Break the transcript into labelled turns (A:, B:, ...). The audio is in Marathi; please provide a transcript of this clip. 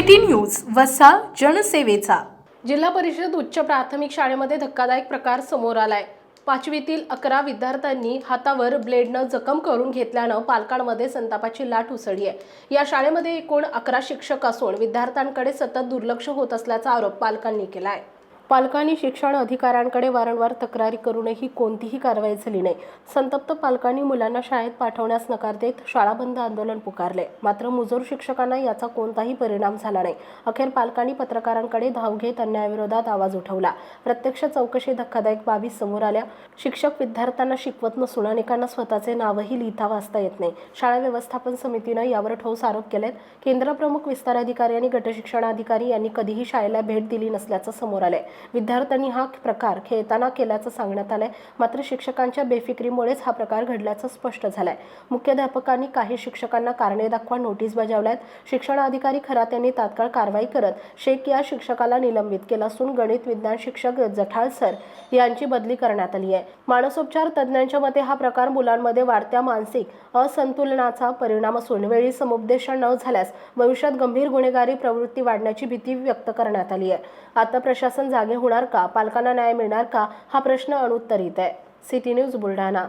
A: City news वसा जनसेवेचा.
B: जिल्हा परिषद उच्च प्राथमिक शाळेमध्ये धक्कादायक प्रकार समोर आलाय. पाचवीतील अकरा विद्यार्थ्यांनी हातावर ब्लेडनं जखम करून घेतल्यानं पालकांमध्ये संतापाची लाट उसळली आहे. या शाळेमध्ये एकूण अकरा शिक्षक असून विद्यार्थ्यांकडे सतत दुर्लक्ष होत असल्याचा आरोप पालकांनी केला आहे पालकांनी शिक्षण अधिकाऱ्यांकडे वारंवार तक्रारी करूनही कोणतीही कारवाई झाली नाही. संतप्त पालकांनी मुलांना शाळेत पाठवण्यास नकार देत शाळा बंद आंदोलन पुकारले. मात्र मुजोर शिक्षकांना याचा कोणताही परिणाम झाला नाही. अखेर पालकांनी पत्रकारांकडे धाव घेत अन्यायाविरोधात आवाज उठवला. प्रत्यक्ष चौकशी धक्कादायक बाबी समोर आल्या. शिक्षक विद्यार्थ्यांना शिकवत नसून अनेकांना स्वतःचे नावही लिहिता वाचता येत नाही. शाळा व्यवस्थापन समितीनं यावर ठोस आरोप केलेत. केंद्र प्रमुख विस्तार अधिकारी आणि गटशिक्षणाधिकारी यांनी कधीही शाळेला भेट दिली नसल्याचं समोर आलंय. विद्यार्थ्यांनी हा प्रकार खेळताना केल्याचं सांगण्यात आलंय. मात्र शिक्षकांच्या बेफिक्रीमुळेच हा प्रकार घडल्याचं स्पष्ट झालंय. मुख्याध्यापकांनी काही शिक्षकांना कारणे दाखवा नोटीस बजावल्यात. शिक्षणाधिकारी खरात यांनी तात्काळ कारवाई करत शेख या शिक्षकाला निलंबित केलं असून गणित विज्ञान शिक्षक जठाळ सर यांची बदली करण्यात आली आहे. मानसोपचार तज्ज्ञांच्या मते हा प्रकार मुलांमध्ये वाढत्या मानसिक असंतुलनाचा परिणाम असून वेळी समुपदेशन न झाल्यास भविष्यात गंभीर गुन्हेगारी प्रवृत्ती वाढण्याची भीती व्यक्त करण्यात आली आहे. आता प्रशासन जागे होणार का? पालकांना न्याय मिळणार का? हा प्रश्न अनुत्तरित आहे. City news Buldhana.